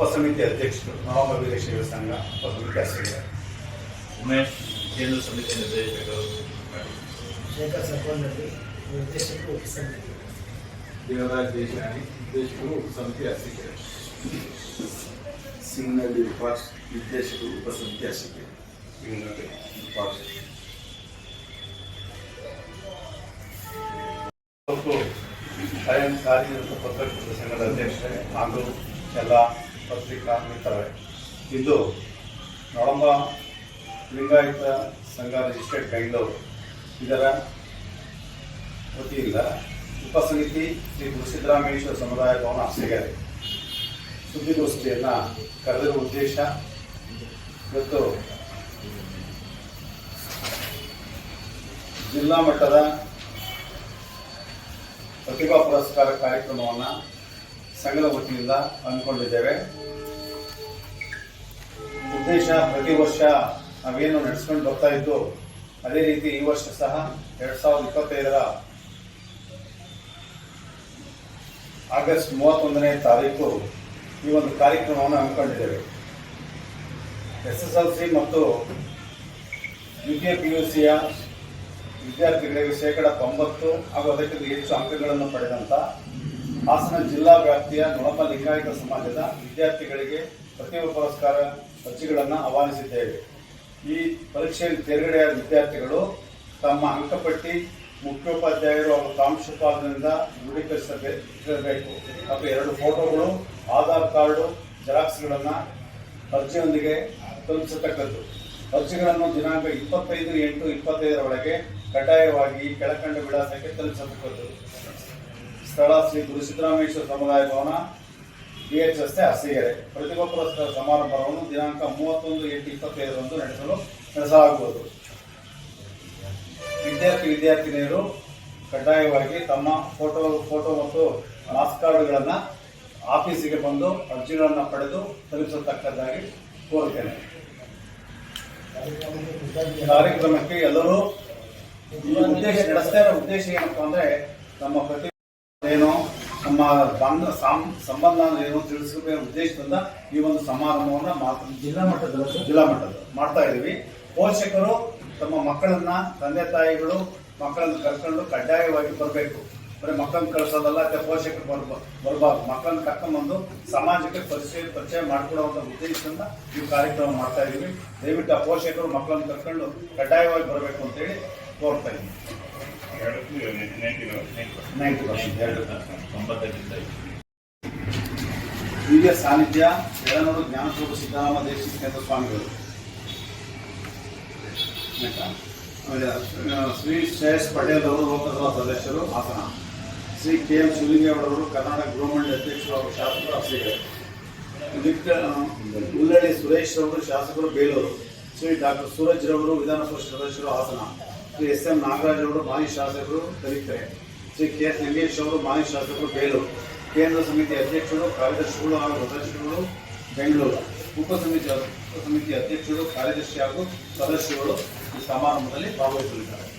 ಉಪಸಮಿತಿ ಅಧ್ಯಕ್ಷರು ನವಾಬ ವೀರಶೈವ ಸಂಘ ಉಪಸಮಿತಿ ಅಧ್ಯಕ್ಷರು ಉಮೇಶ್ ಕೇಂದ್ರ ಸಮಿತಿ ನಿರ್ದೇಶಕರು ಶೇಖರ್ ಸಕೋನಲ್ಲಿ ನಿರ್ದೇಶಕರು ಉಪಸಮಿತಿ ದೇವರಾಜ್ ದೇಶಾಣಿ ನಿರ್ದೇಶಕರು ಸಮಿತಿ ಅಧ್ಯಕ್ಷರು ಸಿಂಗ್ನಲ್ಲಿ ವಿಪಾಸ್ ನಿರ್ದೇಶಕರು ಉಪಸಮಿತಿ ಅಧ್ಯಕ್ಷರು ಹಿಂಗಾಗಿ ವಿಪಾಸ್ ಮತ್ತು ಸ್ವಯಂ ಕಾರ್ಯನಿರತ ಪತ್ರಕರ್ತರ ಸಂಘದ ಅಧ್ಯಕ್ಷರೇ ಹಾಗೂ ಎಲ್ಲ ಪತ್ರಿಕಾ ಮಿತ್ರರೇ ಇಂದು ನೊಳಂಬ ಲಿಂಗಾಯತ ಸಂಘ ರಿಜಿಸ್ಟ್ರೇಟ್ ಬೆಂಗಳೂರು. ಇದರ ವತಿಯಿಂದ ಉಪಸಮಿತಿ ಶ್ರೀ ಸಿದ್ದರಾಮೇಶ್ವರ ಸಮುದಾಯ ಭವನ ಸಿಗಲಿ ಸುದ್ದಿಗೋಷ್ಠಿಯನ್ನು ಕರೆದಿರುವ ಉದ್ದೇಶ ಇವತ್ತು ಜಿಲ್ಲಾ ಮಟ್ಟದ ಪ್ರತಿಭಾ ಪುರಸ್ಕಾರ ಕಾರ್ಯಕ್ರಮವನ್ನು ಸಂಘದ ವತಿಯಿಂದ ಹಮ್ಮಿಕೊಂಡಿದ್ದೇವೆ ಉದ್ದೇಶ ಪ್ರತಿ ವರ್ಷ ನಾವೇನು ನಡೆಸ್ಕೊಂಡು ಬರ್ತಾ ಇದ್ದು, ಅದೇ ರೀತಿ ಈ ವರ್ಷ ಸಹ ಎರಡ್ ಸಾವಿರದ ಇಪ್ಪತ್ತೈದರ ಆಗಸ್ಟ್ ಮೂವತ್ತೊಂದನೇ ತಾರೀಕು ಈ ಒಂದು ಕಾರ್ಯಕ್ರಮವನ್ನು ಹಮ್ಮಿಕೊಂಡಿದ್ದೇವೆ. ಎಸ್ ಎಸ್ ಎಲ್ ಸಿ ಮತ್ತು ದ್ವಿತೀಯ ಪಿ ಯು ಸಿಯ ವಿದ್ಯಾರ್ಥಿಗಳಿಗೆ ಶೇಕಡ ತೊಂಬತ್ತು ಹಾಗೂ ಅದಕ್ಕಿಂತ ಹೆಚ್ಚು ಅಂಕಗಳನ್ನು ಪಡೆದಂತ ಹಾಸನ ಜಿಲ್ಲಾ ವ್ಯಾಪ್ತಿಯ ನೊಳಪ ಲಿಂಗಾಯತ ಸಮಾಜದ ವಿದ್ಯಾರ್ಥಿಗಳಿಗೆ ಪ್ರತಿಭಾ ಪುರಸ್ಕಾರ ಅರ್ಜಿಗಳನ್ನು ಆಹ್ವಾನಿಸಿದ್ದೇವೆ. ಈ ಪರೀಕ್ಷೆಯಲ್ಲಿ ತೇರ್ಗಡೆಯಾದ ವಿದ್ಯಾರ್ಥಿಗಳು ತಮ್ಮ ಅಂಕಪಟ್ಟಿ, ಮುಖ್ಯೋಪಾಧ್ಯಾಯರು ಹಾಗೂ ಪ್ರಾಂಶುಪಾಲರಿಂದ ದೃಢೀಕರಿಸಬೇಕು ಮತ್ತು ಎರಡು ಫೋಟೋಗಳು, ಆಧಾರ್ ಕಾರ್ಡು, ಜೆರಾಕ್ಸ್ಗಳನ್ನು ಅರ್ಜಿಯೊಂದಿಗೆ ತಲುಪಿಸತಕ್ಕದ್ದು. ಅರ್ಜಿಗಳನ್ನು ದಿನಾಂಕ ಇಪ್ಪತ್ತೈದು ಎಂಟು ಇಪ್ಪತ್ತೈದರ ಒಳಗೆ ಕಡ್ಡಾಯವಾಗಿ ಕೆಳಕಂಡ ವಿಳಾಸಕ್ಕೆ ತಲುಪಿಸತಕ್ಕದ್ದು. ಸ್ಥಳ ಶ್ರೀ ಗುರು ಸಿದ್ದರಾಮೇಶ್ವರ ಸಮುದಾಯ ಭವನ ಬಿಎಚ್ ರಸ್ತೆ ಹಸಿಗೆರೆ ಪ್ರತಿಭಾ ಪುರಸ್ಕಾರ ಸಮಾರಂಭವನ್ನು ದಿನಾಂಕ ಮೂವತ್ತೊಂದು ಎಂಟು ಇಪ್ಪತ್ತೈದರಂದು ನಡೆಸಲು ನಡೆಸಲಾಗುವುದು. ವಿದ್ಯಾರ್ಥಿ ವಿದ್ಯಾರ್ಥಿನಿಯರು ಕಡ್ಡಾಯವಾಗಿ ತಮ್ಮ ಫೋಟೋ ಫೋಟೋ ಮತ್ತು ಮಾಸ್ ಕಾರ್ಡ್ಗಳನ್ನು ಆಫೀಸಿಗೆ ಬಂದು ಅರ್ಜಿಗಳನ್ನು ಪಡೆದು ತಲುಪಿಸತಕ್ಕದ್ದಾಗಿ ಕೋರುತ್ತೇನೆ ಕಾರ್ಯಕ್ರಮಕ್ಕೆ ಎಲ್ಲರೂ ಉದ್ದೇಶ ನಡೆಸ್ತಾ ಇರೋ ಉದ್ದೇಶ ಏನಪ್ಪ ಅಂದರೆ, ನಮ್ಮ ಪ್ರತಿ ಏನು ನಮ್ಮ ಬಂಧ ಸಾಂ- ಸಂಬಂಧ ಏನು ತಿಳಿಸಬೇಕು ಉದ್ದೇಶದಿಂದ ಈ ಒಂದು ಸಮಾರಂಭವನ್ನ ಮಾತು ಜಿಲ್ಲಾ ಮಟ್ಟದಲ್ಲಿ ಜಿಲ್ಲಾ ಮಟ್ಟದ ಮಾಡ್ತಾ ಇದೀವಿ ಪೋಷಕರು ತಮ್ಮ ಮಕ್ಕಳನ್ನ ತಂದೆ ತಾಯಿಗಳು ಮಕ್ಕಳನ್ನ ಕರ್ಕೊಂಡು ಕಡ್ಡಾಯವಾಗಿ ಬರಬೇಕು. ಬರೀ ಮಕ್ಕಳನ್ನ ಕಳ್ಸೋದಲ್ಲ ಅಥವಾ ಪೋಷಕರು ಬರ್ಬ ಬರಬಾರ್ದು. ಮಕ್ಕಳನ್ನ ಕರ್ಕೊಂಡ್ಬಂದು ಸಮಾಜಕ್ಕೆ ಪರಿಚಯ ಪರಿಚಯ ಮಾಡಿಕೊಡುವಂತ ಉದ್ದೇಶದಿಂದ ಈ ಕಾರ್ಯಕ್ರಮ ಮಾಡ್ತಾ ಇದೀವಿ ದಯವಿಟ್ಟು ಆ ಪೋಷಕರು ಮಕ್ಕಳನ್ನ ಕರ್ಕೊಂಡು ಕಡ್ಡಾಯವಾಗಿ ಬರಬೇಕು ಅಂತೇಳಿ ಕೋರ್ತಾ ಇದ್ದೀವಿ. ಹಿರಿಯ ಸಾನ್ನಿಧ್ಯ ಎಳನೂರು ಜ್ಞಾನಸ್ವರೂಪ, ಸಿದ್ದರಾಮ ದೇಶಿಕೇಂದ್ರ ಸ್ವಾಮಿಗಳು. ಶ್ರೀ ಶ್ರೇಯಸ್ ಪಟೇಲ್ ಅವರು, ಲೋಕಸಭಾ ಸದಸ್ಯರು, ಹಾಸನ. ಶ್ರೀ ಕೆ ಎಂ ಶಿವಲಿಂಗೇಗೌಡರು, ಕರ್ನಾಟಕ ಗೃಹಮಂಡಳಿ ಅಧ್ಯಕ್ಷರು ಅವರು ಶಾಸಕರು ಅಸಿಗಳು ಉಲ್ಲಳ್ಳಿ ಸುರೇಶ್ ಅವರು, ಶಾಸಕರು ಬೇಲೂರು. ಶ್ರೀ ಡಾಕ್ಟರ್ ಸೂರಜ್ ರವರು ವಿಧಾನಸಭಾ ಸದಸ್ಯರು, ಹಾಸನ. ಎಸ್ ಎಂ ನಾಗರಾಜ್ ಅವರು ಮಾಜಿ ಶಾಸಕರು ತರೀಕೆರೆ ಶ್ರೀ ಕೆ ಎಸ್ ನಂಗೇಶ್ ಅವರು ಮಾಜಿ ಶಾಸಕರು ಬೇಲೂರು. ಕೇಂದ್ರ ಸಮಿತಿ ಅಧ್ಯಕ್ಷರು ಕಾರ್ಯದರ್ಶಿಗಳು ಹಾಗೂ ಸದಸ್ಯರುಗಳು ಬೆಂಗಳೂರು. ಉಪಸಮಿತಿ ಉಪಸಮಿತಿ ಅಧ್ಯಕ್ಷರು, ಕಾರ್ಯದರ್ಶಿ ಹಾಗೂ ಸದಸ್ಯರುಗಳು ಈ ಸಮಾರಂಭದಲ್ಲಿ ಭಾಗವಹಿಸಲಿದ್ದಾರೆ.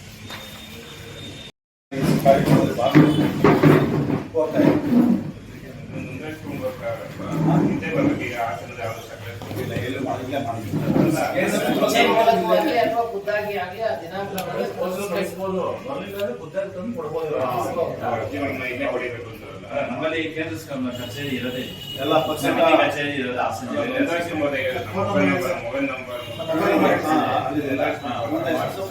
ಕಾರ್ಯಕ್ರಮದಲ್ಲಿ ಭಾಗವಹಿಸಿ ಕೋರ್ತಾ ಇದ್ದೀನಿ. ಇಲ್ಲ, ಎಲ್ಲೂ ಮಾಡಿ- ಇಲ್ಲೇ ಮಾಡಿದ್ದೀನಿ. ನೇಮಕವಾಗಿ ಅಥವಾ ಖುದ್ದಾಗಿ ಆಗಲಿ ಆ ದಿನಾಂಕವನ್ನು ಕೊಡ್ಬೋದು ಬರ್ಲಿಲ್ಲ ಅಂದ್ರೆ ನಮ್ಮಲ್ಲಿ ಕೇಂದ್ರ ಕಚೇರಿ. ಎಲ್ಲ ಸಮಿತಿ ಕಚೇರಿ ಇರೋದು ಹಾಸನ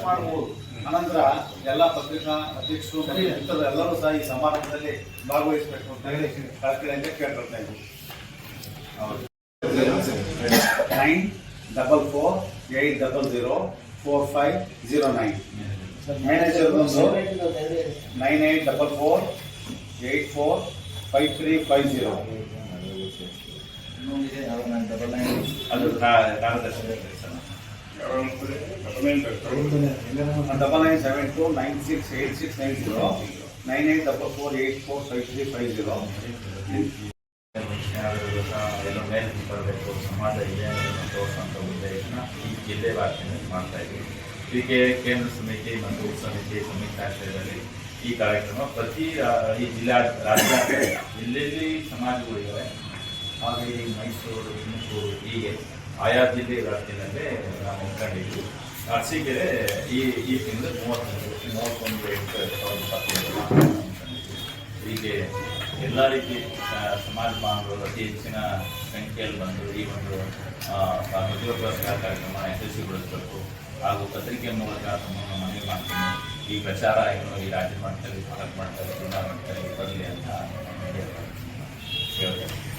ಮಾಡ್ಬೋದು ಅನಂತರ ಎಲ್ಲ ಪತ್ರಿಕಾ ಅಧ್ಯಕ್ಷರು ಮತ್ತು ಎಲ್ಲರೂ ಸಹ ಈ ಸಮಾರಂಭದಲ್ಲಿ ಭಾಗವಹಿಸಬೇಕು ಅಂತ ಹೇಳಿ ಕೇಳ್ಕೊಳ್ತಾ ಇದ್ದೀವಿ Nine double four eight double zero four five zero nine manager ಒಂದು nine eight double four eight four five three five zero ಇನ್ನೊಂದಿದೆ, ಅದು ನಾನು double nine. ಅದು ಕಾ- ಕಾರ್ಯದರ್ಶಿ sir. Double nine seven two nine six eight six nine zero nine eight double four eight four five three five zero ಯಾರಾದ್ರೂ ಸಹ ಎಲ್ಲ ಮೇಲೆ ಬರಬೇಕು ಸಮಾಜ ಇದೆ ಅನ್ನೋದನ್ನ ತೋರಿಸುವಂಥ ಉದ್ದೇಶನ ಈ ಜಿಲ್ಲೆ ವ್ಯಾಪ್ತಿಯಲ್ಲಿ ಮಾಡ್ತಾ ಇದ್ದೀವಿ. ಹೀಗೆ ಕೇಂದ್ರ ಸಮಿತಿ ಮತ್ತು ಉಪ ಸಮಿತಿ ಸಂಯುಕ್ತಾಶ್ರಯದಲ್ಲಿ ಈ ಕಾರ್ಯಕ್ರಮ ಪ್ರತಿ ಈ ಜಿಲ್ಲಾ ರಾಜ್ಯ ಎಲ್ಲೆಲ್ಲಿ ಸಮಾಜಗಳಿವೆ ಹಾಗೆ ಮೈಸೂರು, ತುಮಕೂರು, ಹೀಗೆ ಆಯಾ ಜಿಲ್ಲೆ ವ್ಯಾಪ್ತಿನಲ್ಲೇ ನಾವು ಹಮ್ಮಿಕೊಂಡಿದ್ವಿ ಅರಸೀಕೆರೆ ಈ ಈ ತಿಂಗಳು ಮೂವತ್ತೊಂದು ಮೂವತ್ತೊಂದು ಎಂಟು, ಎರಡು ಸಾವಿರದ ಇಪ್ಪತ್ತೇಳು ಹೀಗೆ ಎಲ್ಲ ರೀತಿ ಸಮಾಜ ಬಾಂಧವರು ಅತಿ ಹೆಚ್ಚಿನ ಸಂಖ್ಯೆಯಲ್ಲಿ ಬಂದು ಈ ಒಂದು ಉದ್ಯೋಗೋಸ್ಕರ ಕಾರ್ಯಕ್ರಮ ಯಶಸ್ವಿಗೊಳಿಸಬೇಕು. ಹಾಗೂ ಪತ್ರಿಕೆ ಮೂಲಕ ತಮ್ಮನ್ನು ಮನವಿ ಮಾಡ್ತೀನಿ. ಈ ಪ್ರಚಾರ ಏನು ಈ ರಾಜ್ಯ ಮಟ್ಟದಲ್ಲಿ ತಾಲೂಕು ಮಟ್ಟದಲ್ಲಿ ಜಿಲ್ಲಾ ಮಟ್ಟದಲ್ಲಿ ಬರಲಿ ಅಂತ ಹೇಳ್ತೀನಿ